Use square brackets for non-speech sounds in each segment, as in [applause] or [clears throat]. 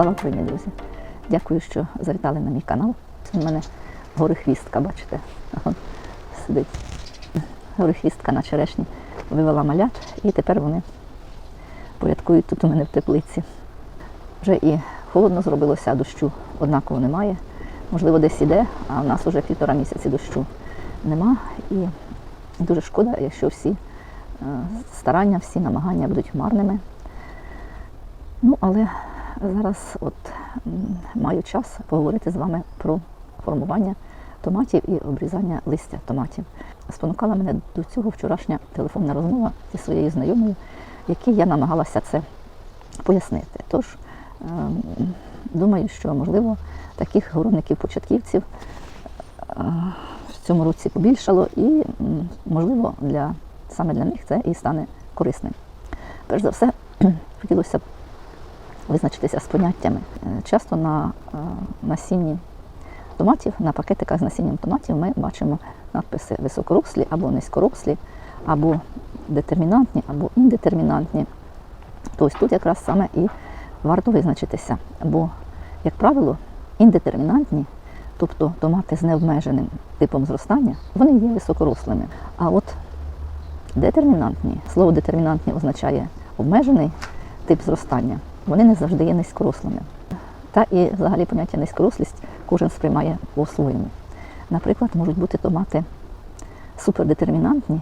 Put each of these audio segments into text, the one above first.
Слава Україні, друзі! Дякую, що завітали на мій канал. Це в мене горихвістка, бачите? Сидить. Горихвістка на черешні вивела малят, і тепер вони порядкують тут у мене в теплиці. Вже і холодно зробилося, дощу однаково немає. Можливо, десь іде, а в нас вже півтора місяці дощу нема. І дуже шкода, якщо всі е, старання, всі намагання будуть марними. Ну, але зараз от маю час поговорити з вами про формування томатів і обрізання листя томатів. Спонукала мене до цього вчорашня телефонна розмова зі своєю знайомою, якій я намагалася це пояснити. Тож ем, думаю, що можливо таких городників-початківців е, в цьому році побільшало, і можливо для саме для них це і стане корисним. Перш за все, [clears throat] хотілося б визначитися з поняттями. Е, Часто на е, насінні томатів, на пакетиках з насінням томатів ми бачимо надписи високорослі або низькорослі, або детермінантні, або індетермінантні. Тобто тут якраз саме і варто визначитися. Бо, як правило, індетермінантні, тобто томати з необмеженим типом зростання, вони є високорослими. А от детермінантні, слово детермінантні означає обмежений тип зростання, вони не завжди є низькорослими. Та і взагалі поняття низькорослість кожен сприймає по-своєму. Наприклад, можуть бути томати супердетермінантні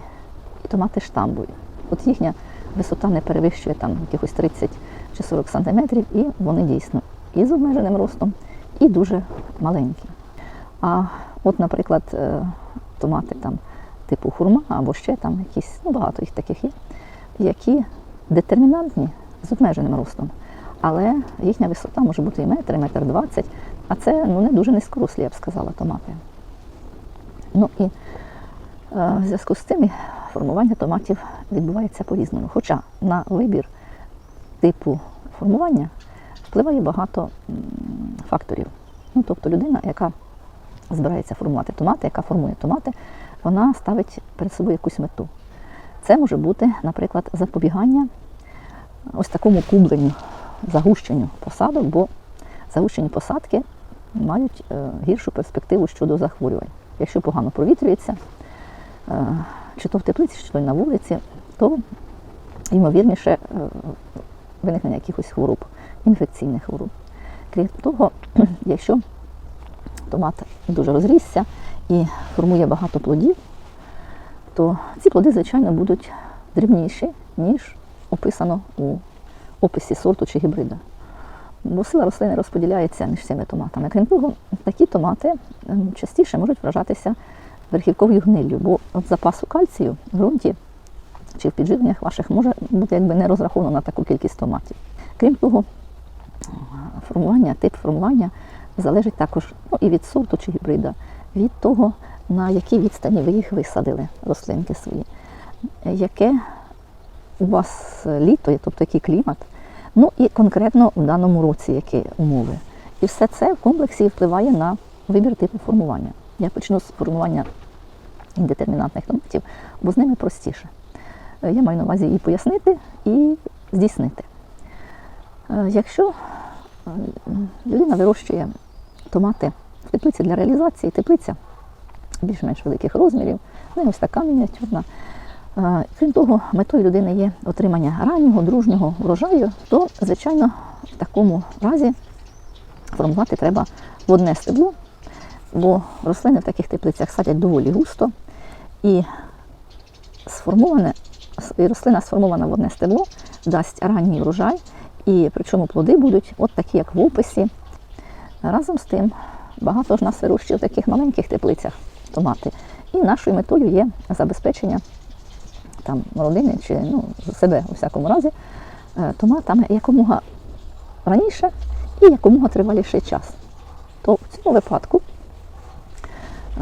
і томати штамбові. От їхня висота не перевищує там якихось 30 чи 40 сантиметрів, і вони дійсно і з обмеженим ростом, і дуже маленькі. А от, наприклад, е, томати там типу хурма або ще там якісь, ну багато їх таких є, які детермінантні з обмеженим ростом. Але їхня висота може бути і метр, і метр двадцять, а це ну, не дуже низькорослі, я б сказала, томати. Ну і е, в зв'язку з цим формування томатів відбувається по-різному. Хоча на вибір типу формування впливає багато факторів. Ну, тобто людина, яка збирається формувати томати, яка формує томати, вона ставить перед собою якусь мету. Це може бути, наприклад, запобігання ось такому кубленню, загущенню посадок, бо загущені посадки мають е, гіршу перспективу щодо захворювань. Якщо погано провітрюється, е, чи то в теплиці, чи то й на вулиці, то ймовірніше е, виникнення якихось хвороб, інфекційних хвороб. Крім того, [clears throat] якщо томат дуже розрісся і формує багато плодів, то ці плоди, звичайно, будуть дрібніші, ніж описано у описі сорту чи гібрида. Бо сила рослини розподіляється між цими томатами. Крім того, такі томати ем, частіше можуть вражатися верхівковою гниллю, бо от запасу кальцію в ґрунті чи в підживленнях ваших може бути якби не розраховано на таку кількість томатів. Крім того, формування, тип формування залежить також ну, і від сорту чи гібрида, від того, на якій відстані ви їх висадили, рослинки свої, яке у вас літо, тобто який клімат, ну і конкретно в даному році які умови. І все це в комплексі впливає на вибір типу формування. Я почну з формування індетермінантних томатів, бо з ними простіше. Е, Я маю на увазі і пояснити, і здійснити. Е, Якщо е, людина вирощує томати в теплиці для реалізації, теплиця більш-менш великих розмірів, не ось така мініатюрна. Крім того, метою людини є отримання раннього, дружнього врожаю, то, звичайно, в такому разі формувати треба водне стебло, бо рослини в таких теплицях садять доволі густо, і сформоване, і рослина сформована в одне стебло дасть ранній врожай, і причому плоди будуть от такі, як в описі. Разом з тим, багато ж нас вирощує в таких маленьких теплицях томати. І нашою метою є забезпечення там родини чи ну, себе у всякому разі е, томатами якомога раніше і якомога триваліший час. То в цьому випадку е,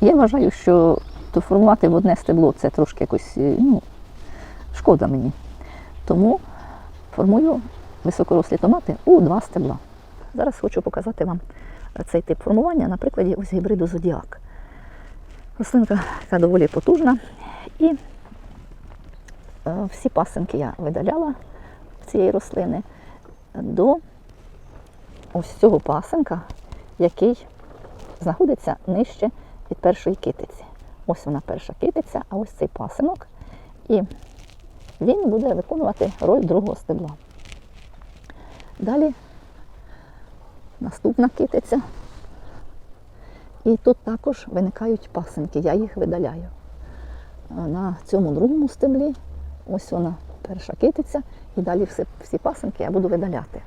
я вважаю, що формувати в одне стебло це трошки якось е, ну, шкода мені. Тому формую високорослі томати у два стебла. Зараз хочу показати вам цей тип формування на прикладі ось гібриду Зодіак. Рослинка така доволі потужна. І всі пасинки я видаляла цієї рослини до ось цього пасенка, який знаходиться нижче від першої китиці. Ось вона перша китиця, а ось цей пасинок. І він буде виконувати роль другого стебла. Далі наступна китиця. І тут також виникають пасинки, я їх видаляю. На цьому другому стеблі, ось вона перша китиця, і далі всі, всі пасинки я буду видаляти.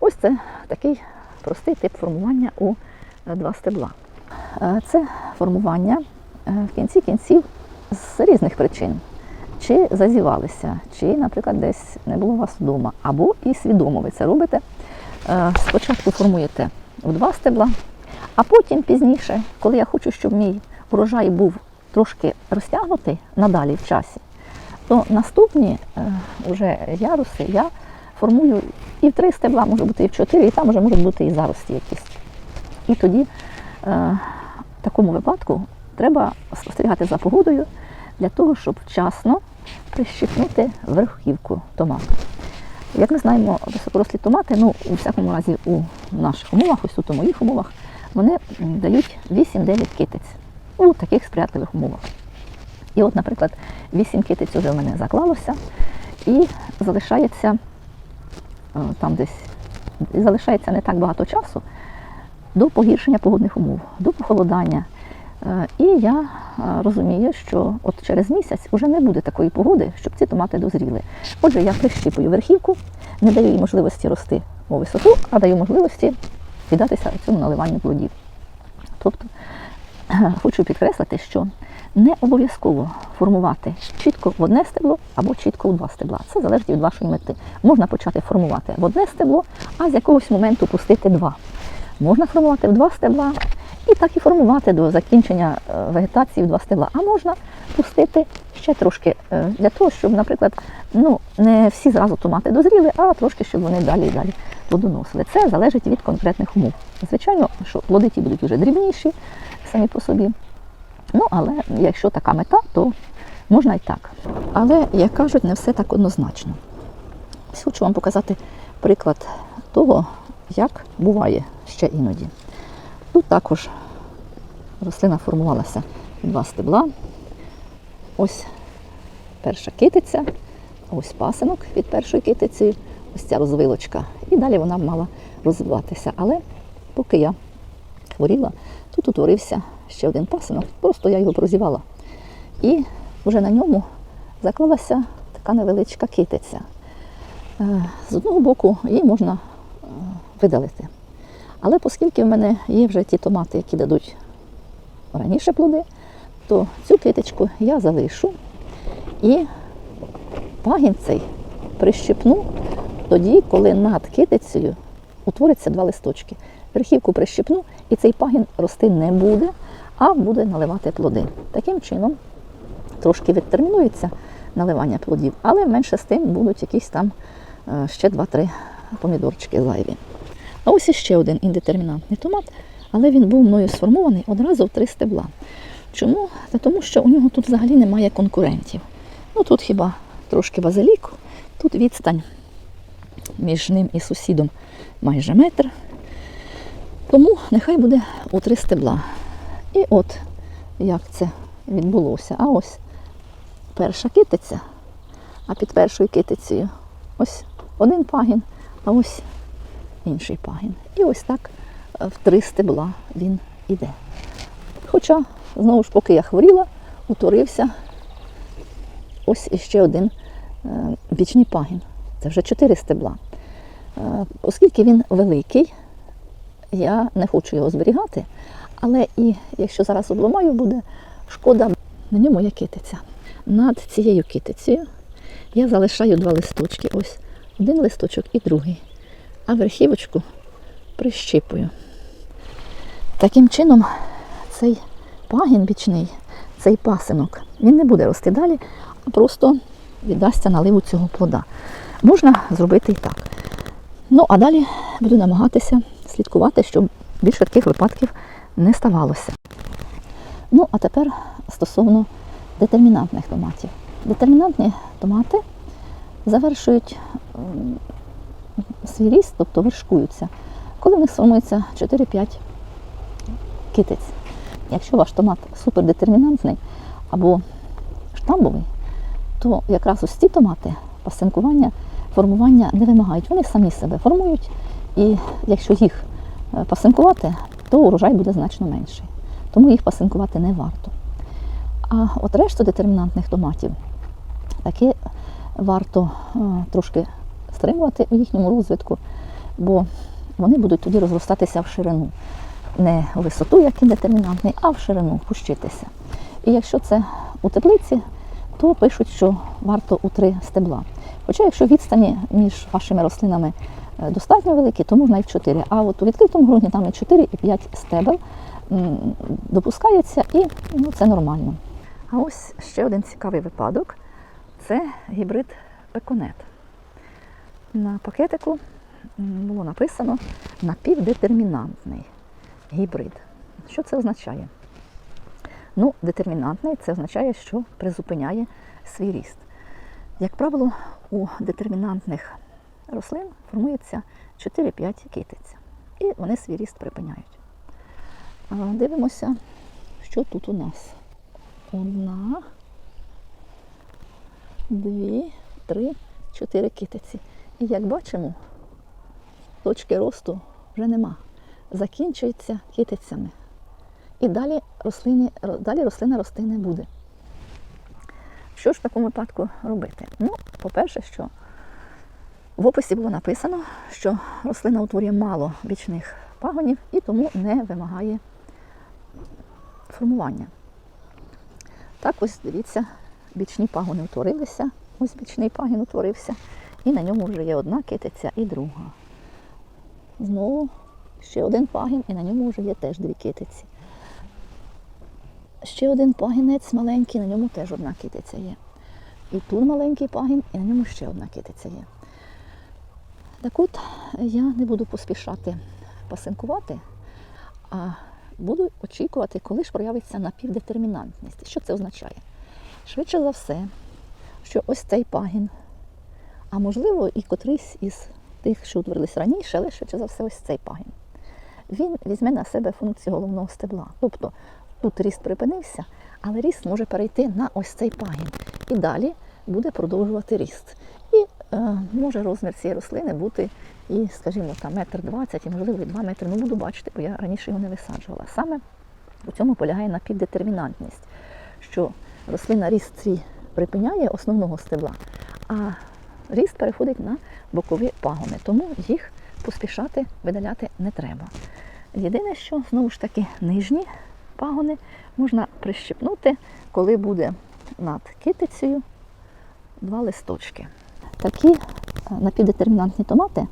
Ось це такий простий тип формування у е, два стебла. Е, Це формування е, в кінці кінців з різних причин. Чи зазівалися, чи, наприклад, десь не було у вас вдома, або і свідомо ви це робите. Спочатку формуєте в два стебла, а потім пізніше, коли я хочу, щоб мій урожай був трошки розтягнутий надалі в часі, то наступні е, вже яруси я формую і в три стебла, може бути і в чотири, і там вже можуть бути і зарості якісь. І тоді е, в такому випадку треба спостерігати за погодою для того, щоб вчасно прищипнути верхівку томату. Як ми знаємо, високорослі томати, ну, у всякому разі, у наших умовах, ось тут у моїх умовах, вони дають 8-9 китиць у таких сприятливих умовах. І от, наприклад, 8 китиць вже в мене заклалося, і залишається е, там десь і залишається не так багато часу до погіршення погодних умов, до похолодання. Е, І я е, розумію, що от через місяць вже не буде такої погоди, щоб ці томати дозріли. Отже, я прищіпую верхівку, не даю їй можливості рости у висоту, а даю можливості віддатися цьому наливанню плодів. Тобто хочу підкреслити, що не обов'язково формувати чітко в одне стебло або чітко у два стебла. Це залежить від вашої мети. Можна почати формувати в одне стебло, а з якогось моменту пустити два. Можна формувати в два стебла і так і формувати до закінчення е, вегетації в два стебла. А можна пустити ще трошки е, для того, щоб, наприклад, ну, не всі зразу томати дозріли, а трошки, щоб вони далі і далі плодоносили. Це залежить від конкретних умов. Звичайно, що плоди ті будуть вже дрібніші самі по собі. Ну, але якщо така мета, то можна і так. Але, як кажуть, не все так однозначно. Ось Хочу вам показати приклад того, як буває ще іноді. Тут також рослина формувалася два стебла. Ось перша китиця, ось пасинок від першої китиці, ось ця розвилочка. І далі вона мала розвиватися. Але поки я хворіла, тут утворився ще один пасинок, просто я його прозівала. І вже на ньому заклалася така невеличка китиця. Е, З одного боку її можна е, видалити. Але оскільки в мене є вже ті томати, які дадуть раніше плоди, то цю китичку я залишу і пагін цей прищипну тоді, коли над китицею утвориться два листочки. Верхівку прищипну, і цей пагін рости не буде, а буде наливати плоди. Таким чином трошки відтермінується наливання плодів, але менше з тим будуть якісь там е, ще 2-3 помідорчики зайві. А ось іще один індетермінантний томат, але він був мною сформований одразу в три стебла. Чому? Та тому що у нього тут взагалі немає конкурентів. Ну тут хіба трошки базиліку, тут відстань між ним і сусідом майже метр. Тому нехай буде у три стебла. І от як це відбулося. А ось перша китиця, а під першою китицею ось один пагін, а ось інший пагін. І ось так е, в три стебла він іде. Хоча, знову ж, поки я хворіла, утворився ось іще один е, бічний пагін. Це вже чотири стебла. Е, Оскільки він великий, я не хочу його зберігати, але і якщо зараз обламаю, буде шкода, на ньому є китиця. Над цією китицею я залишаю два листочки. Ось один листочок і другий. А верхівочку прищипую. Таким чином, цей пагін бічний, цей пасинок, він не буде рости далі, а просто віддасться наливу цього плода. Можна зробити і так. Ну, а далі буду намагатися слідкувати, щоб більше таких випадків не ставалося. Ну, а тепер стосовно детермінантних томатів. Детермінантні томати завершують свій ріст, тобто вершкуються коли в них сформується 4-5 китиць. Якщо ваш томат супердетермінантний або штамбовий, то якраз ось ці томати пасинкування, формування не вимагають. Вони самі себе формують, і якщо їх е, пасинкувати, то урожай буде значно менший. Тому їх пасинкувати не варто. А от решту детермінантних томатів таки варто е, трошки стримувати у їхньому розвитку, бо вони будуть тоді розростатися в ширину. Не у висоту, як і детермінантний, а в ширину пущитися. І якщо це у теплиці, то пишуть, що варто у три стебла. Хоча, якщо відстані між вашими рослинами достатньо великі, то можна і в 4. А от у відкритому ґрунті там і 4, і 5 стебел допускається, і ну, це нормально. А ось ще один цікавий випадок це гібрид пеконет. На пакетику було написано напівдетермінантний гібрид. Що це означає? Ну, детермінантний це означає, що призупиняє свій ріст. Як правило, у детермінантних рослин формується 4-5 китиць. І вони свій ріст припиняють. Дивимося, що тут у нас. Одна, дві, три, чотири китиці. І як бачимо, точки росту вже нема. Закінчується китицями. І далі, рослині, далі рослина рости не буде. Що ж в такому випадку робити? Ну, по-перше, що в описі було написано, що рослина утворює мало бічних пагонів і тому не вимагає формування. Так ось дивіться, бічні пагони утворилися. Ось бічний пагін утворився. І на ньому вже є одна китиця і друга. Знову ще один пагін, і на ньому вже є теж дві китиці. Ще один пагінець маленький, на ньому теж одна китиця є. І тут маленький пагін, і на ньому ще одна китиця є. Так от я не буду поспішати пасинкувати, а буду очікувати, коли ж проявиться напівдетермінантність. Що це означає? Швидше за все, що ось цей пагін, а можливо і котрийсь із тих, що утворились раніше, але швидше за все ось цей пагін. Він візьме на себе функцію головного стебла. Тобто тут ріст припинився, але ріст може перейти на ось цей пагін. І далі буде продовжувати ріст. Е, може розмір цієї рослини бути і, скажімо, там метр двадцять, і можливо і два метри. Ну буду бачити, бо я раніше його не висаджувала. Саме у цьому полягає напівдетермінантність, що рослина ріст свій припиняє основного стебла, а ріст переходить на бокові пагони. Тому їх поспішати видаляти не треба. Єдине, що знову ж таки нижні пагони можна прищепнути, коли буде над китицею два листочки. Такі е, напівдетермінантні томати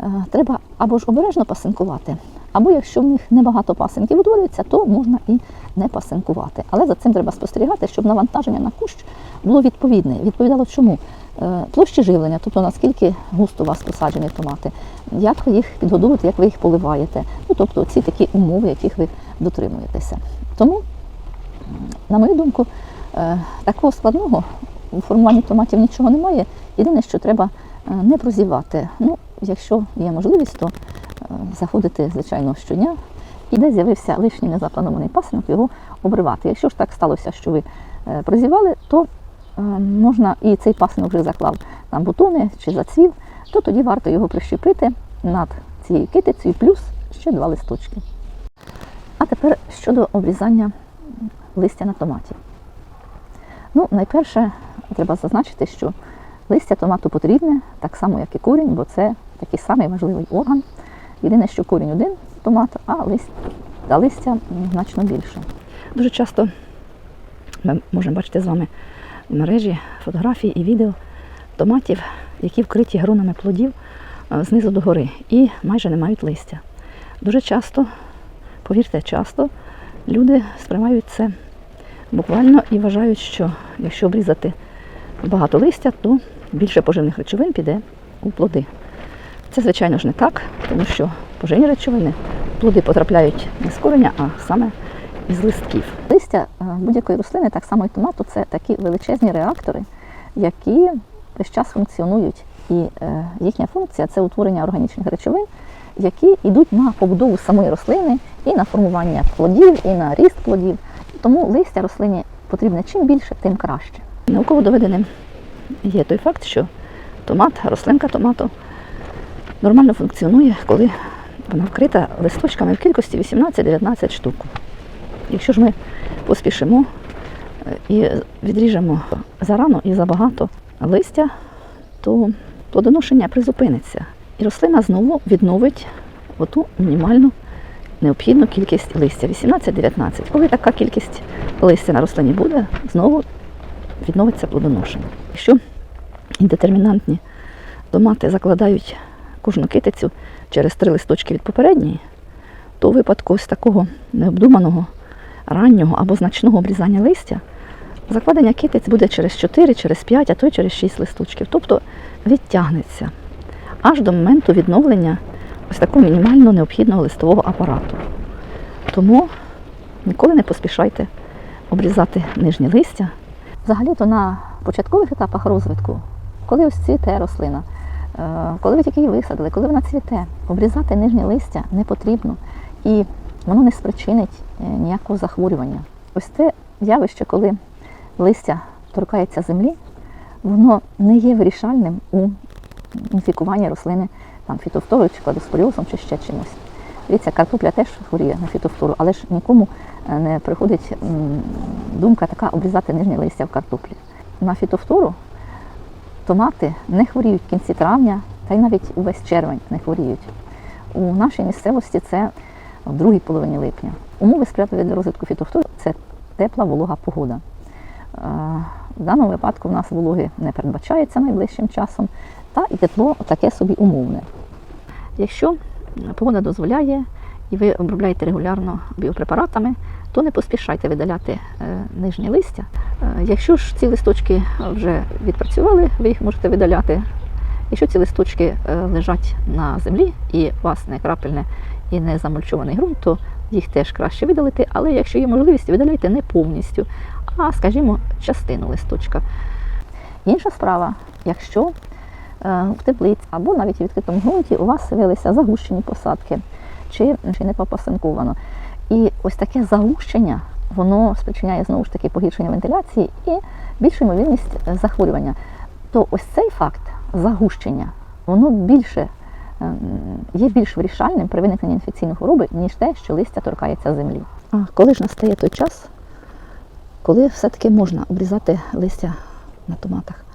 е, треба або ж обережно пасинкувати, або якщо в них небагато пасинків утворюється, то можна і не пасинкувати. Але за цим треба спостерігати, щоб навантаження на кущ було відповідне. Відповідало чому? Е, Площі живлення, тобто наскільки густо у вас посаджені томати, як ви їх підгодуєте, як ви їх поливаєте. Ну, тобто ці такі умови, яких ви дотримуєтеся. Тому, на мою думку, такого складного у формуванні томатів нічого немає. Єдине, що треба е, не прозівати. Ну, якщо є можливість, то е, заходити, звичайно, щодня. І де з'явився лишній незапланований пасинок, його обривати. Якщо ж так сталося, що ви е, прозівали, то можна і цей пасинок вже заклав там бутони чи зацвів, то тоді варто його прищепити над цією китицею, плюс ще два листочки. А тепер щодо обрізання листя на томаті. Ну, найперше, треба зазначити, що листя томату потрібне, так само, як і корінь, бо це такий самий важливий орган. Єдине, що корінь один томат, а листя, а листя значно більше. Дуже часто ми можемо бачити з вами в мережі фотографії і відео томатів, які вкриті гронами плодів знизу до гори і майже не мають листя. Дуже часто, повірте, часто люди сприймають це буквально і вважають, що якщо обрізати багато листя, то більше поживних речовин піде у плоди. Це, звичайно ж, не так, тому що поживні речовини плоди потрапляють не з кореня, а саме із листків. Листя е, будь-якої рослини, так само і томату, це такі величезні реактори, які весь час функціонують. І е, їхня функція це утворення органічних речовин, які йдуть на побудову самої рослини і на формування плодів, і на ріст плодів. Тому листя рослині потрібне чим більше, тим краще. Науково доведеним є той факт, що томат, рослинка томату нормально функціонує, коли вона вкрита листочками в кількості 18-19 штук. Якщо ж ми поспішимо е, і відріжемо зарано і забагато листя, то плодоношення призупиниться. І рослина знову відновить оту мінімальну необхідну кількість листя 18-19. Коли така кількість листя на рослині буде, знову відновиться плодоношення. Якщо індетермінантні томати закладають кожну китицю через три листочки від попередньої, то у випадку ось такого необдуманого, раннього або значного обрізання листя, закладення китиць буде через 4, через 5, а то й через 6 листочків. Тобто відтягнеться аж до моменту відновлення ось такого мінімально необхідного листового апарату. Тому ніколи не поспішайте обрізати нижні листя. Взагалі-то на початкових етапах розвитку, коли ось цвіте рослина, е, коли ви тільки її висадили, коли вона цвіте, обрізати нижнє листя не потрібно і воно не спричинить е, ніякого захворювання. Ось це явище, коли листя торкається землі, воно не є вирішальним у інфікуванні рослини там, фітофторою чи кладоспоріозом чи ще чимось. Дивіться, картопля теж хворіє на фітофтору, але ж нікому е, не приходить думка така обрізати нижнє листя в картоплі. На фітофтору томати не хворіють в кінці травня, та й навіть увесь червень не хворіють. У нашій місцевості це в другій половині липня. Умови сприятливі для розвитку фітофтору це тепла волога погода. Е, В даному випадку в нас вологи не передбачається найближчим часом, та і тепло таке собі умовне. Якщо погода дозволяє і ви обробляєте регулярно біопрепаратами, то не поспішайте видаляти е, нижнє листя. Е, Якщо ж ці листочки вже відпрацювали, ви їх можете видаляти. Якщо ці листочки е, лежать на землі і у вас не крапельне і не замульчований ґрунт, то їх теж краще видалити, але якщо є можливість, видаляйте не повністю, а, скажімо, частину листочка. Інша справа, якщо в теплиці або навіть у відкритому ґрунті у вас з'явилися загущені посадки чи, чи не попасинковано. І ось таке загущення, воно спричиняє знову ж таки погіршення вентиляції і більшу ймовірність е, захворювання. То ось цей факт загущення, воно більше ем, є більш вирішальним при виникненні інфекційної хвороби, ніж те, що листя торкається землі. А коли ж настає той час, коли все-таки можна обрізати листя на томатах?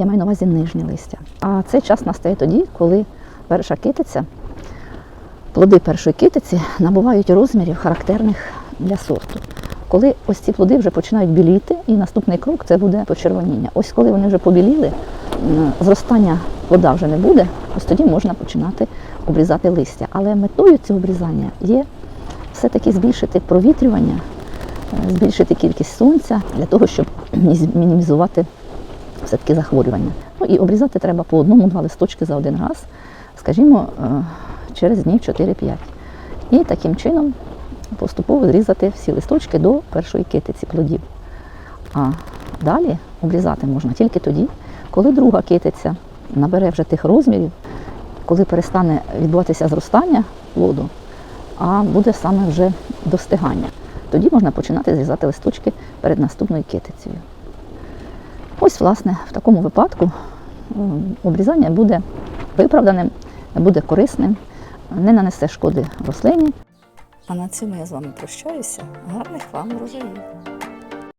Я маю на увазі нижнє листя. А цей час настає тоді, коли перша китиця, плоди першої китиці набувають розмірів характерних для сорту. Коли ось ці плоди вже починають біліти, і наступний крок це буде почервоніння. Ось коли вони вже побіліли, зростання плода вже не буде, ось тоді можна починати обрізати листя. Але метою цього обрізання є все-таки збільшити провітрювання, е, збільшити кількість сонця для того, щоб [clears throat] мінімізувати все-таки захворювання. Ну і обрізати треба по одному-два листочки за один раз, скажімо, е, через днів 4-5. І таким чином поступово зрізати всі листочки до першої китиці плодів. А далі обрізати можна тільки тоді, коли друга китиця набере вже тих розмірів, коли перестане відбуватися зростання плоду, а буде саме вже достигання. Тоді можна починати зрізати листочки перед наступною китицею. Ось, власне, в такому випадку обрізання буде виправданим, буде корисним, не нанесе шкоди рослині. А на цьому я з вами прощаюся. Гарних вам врожаїв!